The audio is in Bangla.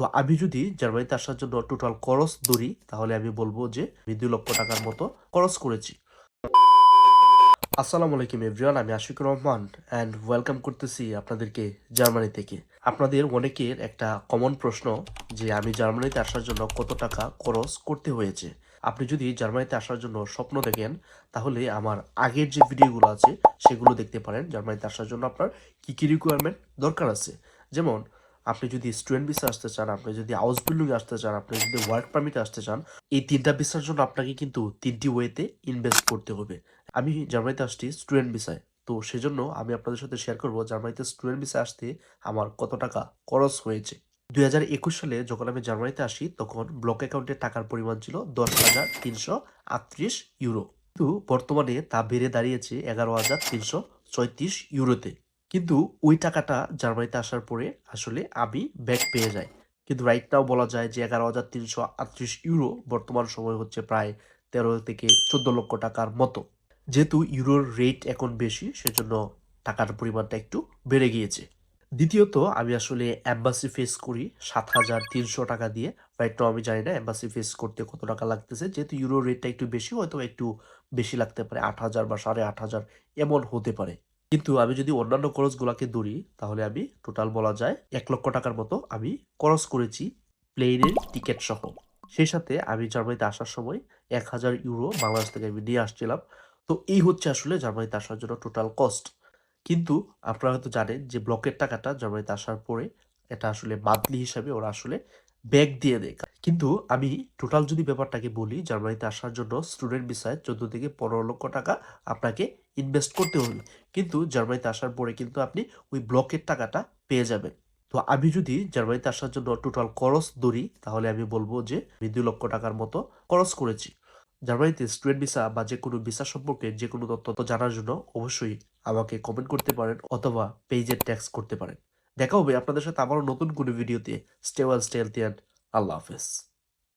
তো আমি যদি জার্মানিতে আসার জন্য টোটাল খরচ ধরি, তাহলে আমি বলব যে আমি দুই লক্ষ টাকার মতো খরচ করেছি। আসসালামু আলাইকুম এভরিওয়ান, আমি আশিকুর রহমান অ্যান্ড ওয়েলকাম করতেছি আপনাদেরকে জার্মানি থেকে। আপনাদের অনেকের একটা কমন প্রশ্ন যে আমি জার্মানিতে আসার জন্য কত টাকা খরচ করতে হয়েছে। আপনি যদি জার্মানিতে আসার জন্য স্বপ্ন দেখেন, তাহলে আমার আগের যে ভিডিওগুলো আছে, সেগুলো দেখতে পারেন। জার্মানিতে আসার জন্য আপনার কী কী রিকোয়ারমেন্ট দরকার আছে? যেমন আপনি যদি স্টুডেন্ট ভিসা আসতে চান, আপনি যদি হাউস বিল্ডিং আসতে চান, আপনি যদি ওয়ার্ক পারমিটে আসতে চান, এই তিনটা ভিসার জন্য আপনাকে কিন্তু তিনটি ওয়েতে ইনভেস্ট করতে হবে। আমি জার্মানিতে আসছি স্টুডেন্ট ভিসায় তো সেজন্য আমি আপনাদের সাথে শেয়ার করব, জার্মানিতে স্টুডেন্ট ভিসা আসতে আমার কত টাকা খরচ হয়েছে। দুই হাজার একুশ সালে যখন আমি জার্মানিতে আসি, তখন ব্লক অ্যাকাউন্টে টাকার পরিমাণ ছিল দশ হাজার তিনশো আটত্রিশ ইউরো কিন্তু বর্তমানে তা বেড়ে দাঁড়িয়েছে এগারো হাজার তিনশো ছয়ত্রিশ ইউরোতে কিন্তু ওই টাকাটা জার্মানিতে আসার পরে আসলে আমি ব্যাক পেয়ে যাই। কিন্তু রাইট নাও বলা যায় যে এগারো হাজার তিনশো আটত্রিশ ইউরো বর্তমান সময় হচ্ছে প্রায় তেরো থেকে চোদ্দ লক্ষ টাকার মতো। যেহেতু ইউরোর রেট এখন বেশি, সেজন্য টাকার পরিমাণটা একটু বেড়ে গিয়েছে। দ্বিতীয়ত, আমি আসলে অ্যাম্বাসি ফেস করি সাত হাজার তিনশো টাকা দিয়ে। রাইট নাও আমি জানি না অ্যাম্বাসি ফেস করতে কত টাকা লাগতেছে। যেহেতু ইউরোর রেটটা একটু বেশি হয়তো একটু বেশি লাগতে পারে, আট হাজার বা সাড়ে আট হাজার এমন হতে পারে। কিন্তু আমি যদি অন্যান্য খরচগুলোকে ধরি, তাহলে আমি টোটাল বলা যায় এক লক্ষ টাকার মতো আমি খরচ করেছি প্লেনের টিকিট সহ। সেই সাথে আমি জার্মানিতে আসার সময় এক হাজার ইউরো বাংলাদেশ থেকে আমি নিয়ে আসছিলাম। তো এই হচ্ছে আসলে জার্মানিতে আসার জন্য টোটাল কস্ট কিন্তু আপনারা হয়তো জানেন যে ব্লকের টাকাটা জার্মানিতে আসার পরে এটা আসলে মান্থলি হিসাবে ওরা আসলে ব্যাগ দিয়ে দেয়। কিন্তু আমি টোটাল যদি ব্যাপারটাকে বলি, জার্মানিতে আসার জন্য স্টুডেন্ট ভিসায় চোদ্দ থেকে পনেরো লক্ষ টাকা আপনাকে ইনভেস্ট করতে হবে। কিন্তু জার্মানিতে আসার পরে কিন্তু আপনি ওই ব্লকের টাকাটা পেয়ে যাবেন। তো আমি যদি জার্মানিতে আসার জন্য টোটাল খরচ ধরি, তাহলে আমি বলব যে আমি দুই লক্ষ টাকার মতো খরচ করেছি। জার্মানিতে স্টুডেন্ট ভিসা বা যে কোনো ভিসা সম্পর্কে যে কোনো তথ্য জানার জন্য অবশ্যই আমাকে কমেন্ট করতে পারেন অথবা পেজে ট্যাক্স করতে পারেন। দেখা হবে আপনাদের সাথে আবারও নতুন কোনো ভিডিওতে স্টেওয়াল ওয়েল স্টে আল্লাহ হাফেজ।